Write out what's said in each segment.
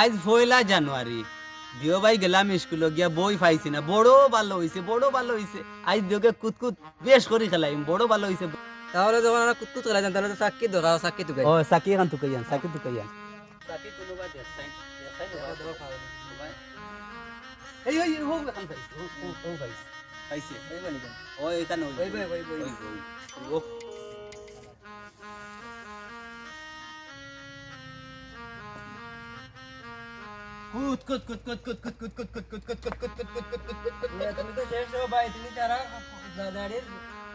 আজ পয়লা জানুয়ারি। দিও ভাই গেলাম স্কুলে গিয়া বই পাইছি না। বড় ভালো হইছে বড় ভালো হইছে। আজ দিওকে কুতকুত বেশ করে খেলাইম বড় ভালো হইছে। তাহলে যখন আমরা কুত্তু তোলা যান তাহলে তো চাক্কি দোকা চাক্কি তুকাই ও সাকি এখন তুকাইয়ান সাকি তুকাইয়ান সাকি কোনোবা দেখাই এই ওই হোক এখন পাইছে হোক হোক হোক পাইছে পাইছে। ও এখানে ওই ওই, ওই, ওই, ওই। ওই, ওই। ও কুত কুত কুত কুত কুত কুত কুত কুত কুত কুত কুত কুত কুত কুত কুত কুত তুমি তো শেষ হো ভাই তুমি তারা দাঁড়িয়ে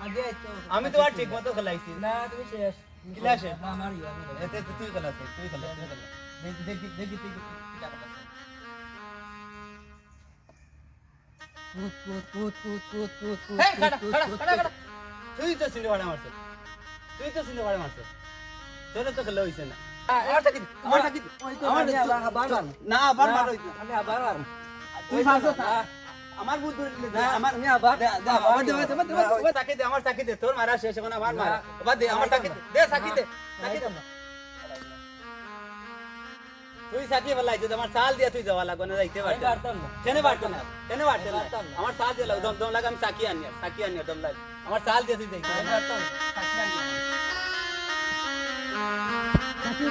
আগে তো আমি তো আর ঠিক মতো খেলাইছি না তুমি শেষ শেষ? না আমার ইয়া এতে তুই খেলাছ তুই তুই খেলাছ দেখি দেখি দেখি তুই কিটা কুত কুত কুত কুত কুত কুত কুত এই খাড়া খাড়া খাড়া তুই তো সিনে বাড়া মারছ তুই তো সিনে বাড়া মারছ তোরে তো খেলা হইছে না তুই সাকিয়ে বলাই যে আমার সাল দিয়ে তুই যাওয়া লাগবে না যাইতে পারতাম কেন পারতাম না? কেন পারতাম না? আমার সাল দিয়ে দম দম লাগে আমি সাকিয়ে আনি সাকিয়ে আনি দম লাগে আমার সাল দিয়ে তুই যাইতে পারতাম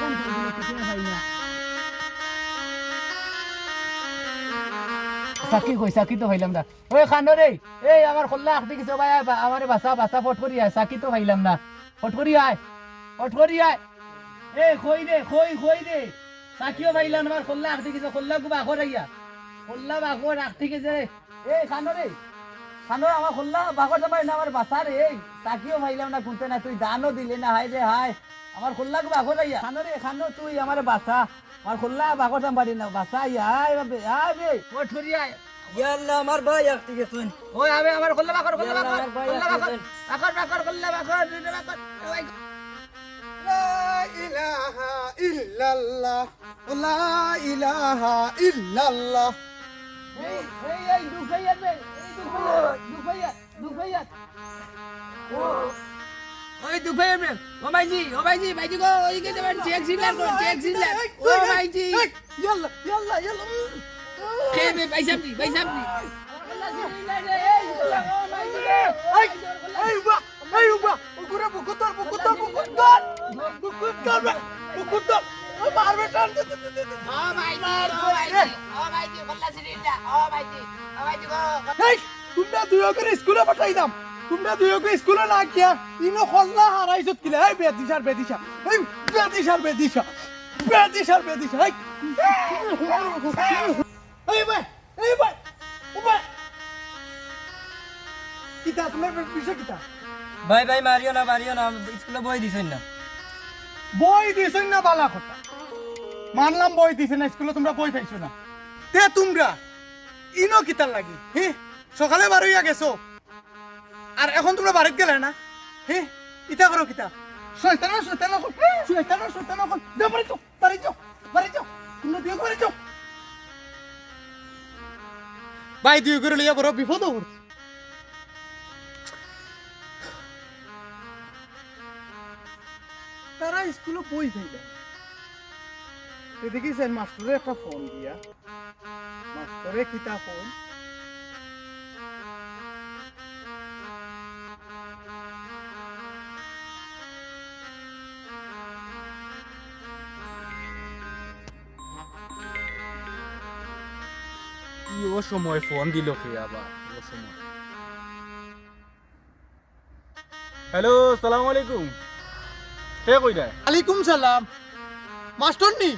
পারতাম না। চাকি আনি সাকি কই, সাকি তো হইলাম না। ওই খানো রে, এই আমার খোল্লা আখ দেখিস ভাই আমার বাসা বাসা ফট করি আয়, সাকি তো হইলাম না। ফট করি আয়, ফট করি আয়। এই কই রে কই কই রে। সাকিও ভাইলাম আমার খোল্লা আখ দেখিস খোল্লা গো বাখর আইয়া খোল্লা বাখর আখ থেকে যে। এই খানো রে, খানো আমার খোল্লা বাখর যাবাই না আমার বাসা রে। সাকিও ভাইলাম না, কুনতে না তুই দানও দিলে না, হাই রে, হাই। আমার খোল্লা বাঘর আইয়া খানো রে খানো তুই আমার বাসা আমার খোল্লা বাঘর দাম বাড়ি না বাসা আয় বাবে আয় বে ও ঠুরি আয় ইয়াল্লা আমার ভাই একটি ইলাহা ইল্লাল্লাহ লা ইলাহা ওই দুফে ও ভাইজি ও ভাইজি ভাইজি গো ওইদিকে যাবেন চেক সিলার করুন চেক সিলার ও ভাইজি। ইয়াল্লা ইয়াল্লা কে বে ভাই সাহেব ভাই সাহেব এই উবা এই উবা ওগুরে বুকুতর বুকুতর বুকুতর বুকুতর বুকুতর ও মারবে টান। ও ভাই ও ভাইজি ও ভাইজি বল্লা সিলিন্ডার ও ভাইজি ও ভাইজি গো। দুই স্কুলে পাঠাই দাম তোমরা দুই করে স্কুলে না গিয়া ইনো খল্লা হারাইছত কিলে? এই বেদিশার বেদিশা এই বেদিশার বেদিশা বেদিশার বেদিশা এই এই ভাই এই ভাই ও ভাই কিতা তোমার বিষয় কিতা? ভাই ভাই মারিও না মারিও না স্কুলে বই দিছেন না। বই দিছেন না বালা কথা। মানলাম বই দিছে না স্কুলে তোমরা বই পাইছো না। তে তোমরা ইনো কিতার লাগি? হে সকালে বার হইয়া গেছো। আর এখন তোমরা বাড়িতে গেলে না? হে ইতা করো কিতা? শয়তানা শয়তানা কর শয়তানা শয়তানা কর। যাও বাড়ি যাও বাড়ি যাও বাড়ি যাও। তোমরা দিয়ে বাড়ি যাও। ভাই দুই করে লিয়া বড় বিপদ করছে তারা স্কুলে বই পাইবে দেখিছেন মাস্টারে একটা ফোন দিয়া। মাস্টারে কিতা ফোন। সময় ফোন দিল কে আবার? হ্যালো সালাম আলাইকুম। কে কই দেয় আলাইকুম সালাম। মাস্টার নি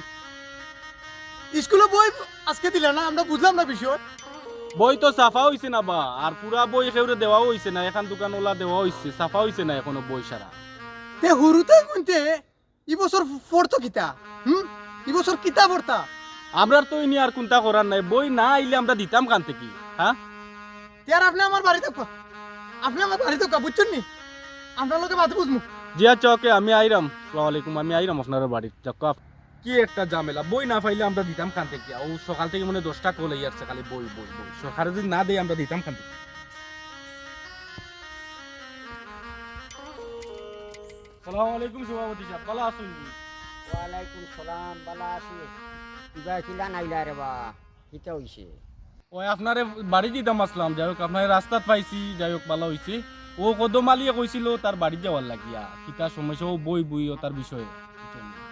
স্কুলে বই আজকে দিলে না? আমরা বুঝলাম না বিষয়। বই তো সাফা হইছে না বা আর পুরা বই সেউরে দেওয়া হইছে না এখান দোকান ওলা দেওয়া হইছে সাফা হইছে না এখনও বই সারা তে হুরুতে গুনতে ই বছর পড়তো কিতা? হুম? ই বছর কিতা পড়তা আমরার তো ইনি আর কোনটা করার নাই। বই না আইলে আমরা দিতাম কান থেকে হ্যাঁ? তে আর আপনি আমার বাড়িতে কা আপনি আমার বাড়িতে কা বুঝছেন নি? আপনার লোকে বাদ বুঝমু। জিয়া চকে আমি আইরাম। সালাম আলাইকুম আমি আইরাম আপনার বাড়ির। চক্কা কি একটা ঝামেলা। বই না পাইলে আমরা দিতাম খান থেকে। ও সকাল থেকে মনে দশটা কল যাচ্ছে খালি বই বই বই। সরকারে যদি না দেয় আমরা দিতাম খান থেকে। সালাম আলাইকুম সভাপতি সাহেব। ভালো আছেন ওয়ালাইকুম সালাম বালা আছি। কিবা কিলা নাইলা রে বা কিতা হইছে। ওই আপনারে বাড়ি দিতাম আসলাম যাই হোক আপনার রাস্তাত পাইছি যাই হোক ভালো হয়েছে ও কদমালিয়ে কইছিল তার বাড়ি যাওয়ার লাগিয়া কিতা সমস্যা ও বই বই ও তার বিষয়ে।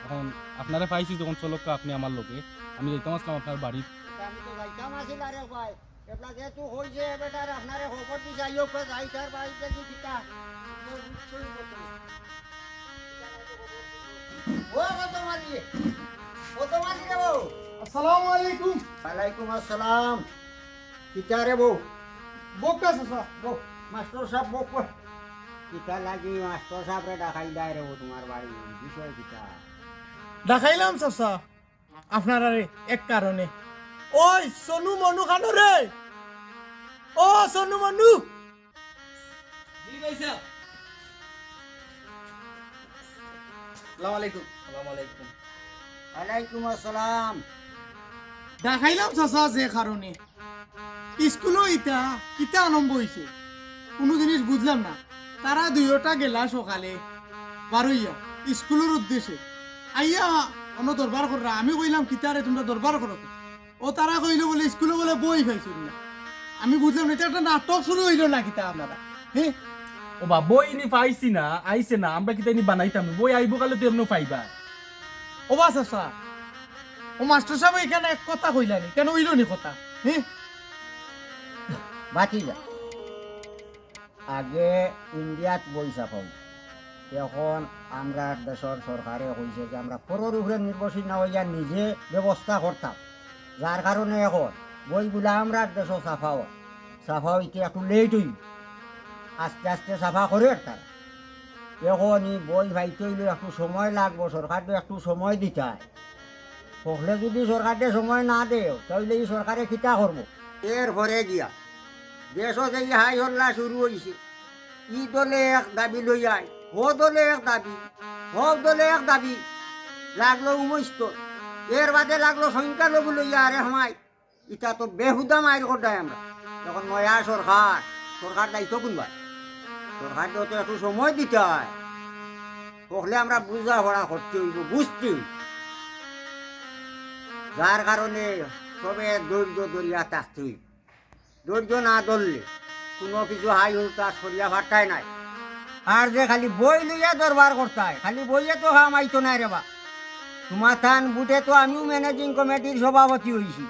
এখন আপনারে পাইছি তখন চলক আপনি আমার লোকে আমি যাইতাম আসলাম আপনার বাড়ি আমি তো যাইতাম আছিল আরে ভাই এবলা যেহেতু হইছে বেটার আপনারে খবর দি যাইও কে যাইতার বাড়িতে কি কিতা। ও কত মারি কত রে বউ আসসালামু আলাইকুম। ওয়ালাইকুম আসসালাম। কিতা রে বউ? বকটা চাচা বউ মাস্টার সাহেব বউ কই? লাগি? মাস্টার সাহেব রে ডাকাই দেয় রে তোমার বাড়ি। বিষয় কিতা দেখাইলাম আপনার আরে এক কারণে। ওই সোনু মনু খানো রে। ও সোনু মনু। জি ভাই সাহেব আসসালামু আলাইকুম। আসসালামু আলাইকুম। ওয়ালাইকুম আসসালাম। দেখাইলাম চাচা যে কারণে। স্কুলও ইটা কিতা আরম্ভ হয়েছে কোনো জিনিস বুঝলাম না। তারা দুইটা গেলা সকালে। বারইয়া স্কুলের উদ্দেশ্যে। আইয়া অন্য দরবার কররা। আমি কইলাম কিতারে তোমরা দরবার করো। ও তারা কইলো বলে স্কুলে বলে বই পাইছো না। আমি বুঝলাম না এটা একটা নাটক শুরু হইল না কিতা আপনারা? হ্যাঁ ও বা বই নি পাইছি না আইছে না। আমরা কিতা নি বানাইতাম? বই আইব কালে তো এমন পাইবা। ও বাস আসা। ও মাস্টার সাহেব এখানে এক কথা কইলানি। কেন কথা? হ্যাঁ বাতিজা আগে ইন্ডিয়াত এখন আমরা দেশের সরকারে কইছে যে আমরা পরের উপরে নির্ভরশীল না হইয়া নিজে ব্যবস্থা করতাম যার কারণে এখন বইগুলা আমরা দেশ চাফাও চাফাও একটু লেট হই আস্তে আস্তে চাফা করে তারা এখন ই বই ভাইতে হইলে একটু সময় লাগবো সরকারকে একটু সময় দিতায় হলে যদি সরকারকে সময় না দেও তাহলে এই সরকারে কিতা করব এরপরে গিয়া দেশত এই হাই হল্লা শুরু হয়েছে ই দলে এক দাবি লই আয় ও দলে এক দাবি ও দলে এক দাবি। লাগল উমস্ত এর বাদে লাগল সংখ্যালঘু লইয়া আরে হামাই ইটা তো বেহুদা মায়ের কোটায় আমরা। যখন নয়া সরকার সরকার দায়িত্ব কোনবা সরকার তো একটু সময় দিতে হলে আমরা বুঝা পড়া করতে যার কারণে সবে ধৈর্য ধরিয়া না ধরলে কোনো কিছু হাই হুলতা সরিয়া ভাটাই নাই। আর যে খালি বই লইয়া দরবার করতায়, খালি বইয়ে তো হামাইতো নাই রে বা। তোমার থান বুটে তো আমিও ম্যানেজিং কমিটির সভাপতি হইছি।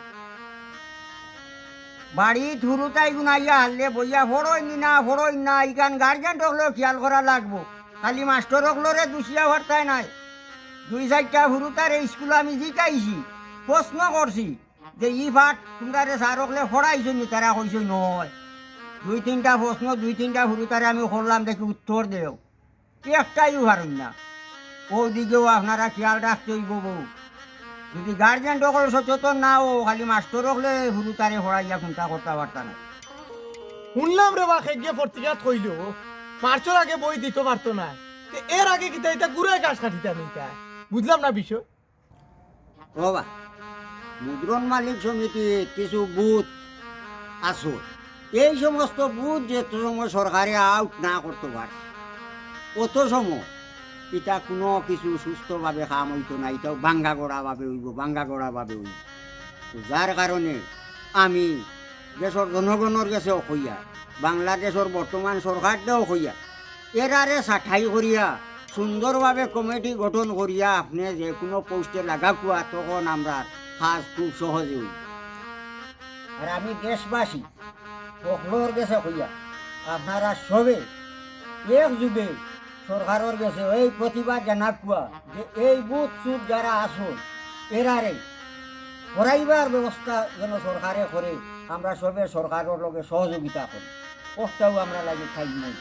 বাড়ি থুরুতাই গুনাইয়া হারলে বইয়া ফড়ই না ফড়ই না ইখান গার্জেন হলেও খেয়াল করা লাগবো। খালি মাস্টার হকলরে দুষিয়া ভাটাই নাই। দুই চারটা হুরুতার স্কুল আমি জিকাইছি প্রশ্ন করছি যে ই ভাট তোমরা রে স্যার হকলে ফড়াইছো নি, তারা কইছো নয়। দুই তিনটা প্রশ্ন, দুই তিনটা হুরুতারে আমি করলাম, দেখি উত্তর দেও। একটাই পারেন না। ওদিকেও আপনারা খেয়াল রাখতে হইব বউ। যদি গার্জেন সকল সচেতন না ও খালি মাস্টার হকলে হুরুতারে ফড়াইয়া কোনটা করতে পারতা না শুনলাম রে বা খেগিয়ে পত্রিকাত কইল মার্চের আগে বই দিতে পারতো না। এর আগে কিতা এটা গুড়ায় গাছ কাটিতাম বুঝলাম না বিষয়? বাবা মুদ্রণ মালিক সমিতি কিছু বুথ আছো। এই সমস্ত বুথ যে সময় সরকারে আউট না করতে পারে অত সময় এটা কোনো কিছু সুস্থভাবে কাম হইতো না এটাও বাঙ্গা গড়াভাবে হইব বাঙ্গা গড়াভাবে হইব। তো যার কারণে আমি দেশের জনগণের কাছেও কইয়া বাংলাদেশের বর্তমান সরকারটাও কইয়া এরারে সাঠাই করিয়া সুন্দরভাবে কমিটি গঠন করিয়া আপনি যে কোনো পোস্টে লাগা লাগাকুয়া তখন আমরা কাজ খুব সহজে হই আর আমি দেশবাসী সকলের গেছে কইয়া আপনারা সবে এক যুগে সরকারের গেছে এই প্রতিবাদ জানাকুয়া যে এই বুথ চুপ যারা আসুন, এরারে করাইবার ব্যবস্থা যেন সরকারে করে, আমরা সবে সরকারের লগে সহযোগিতা করি। কষ্টও আমরা লাগে খাই নাই।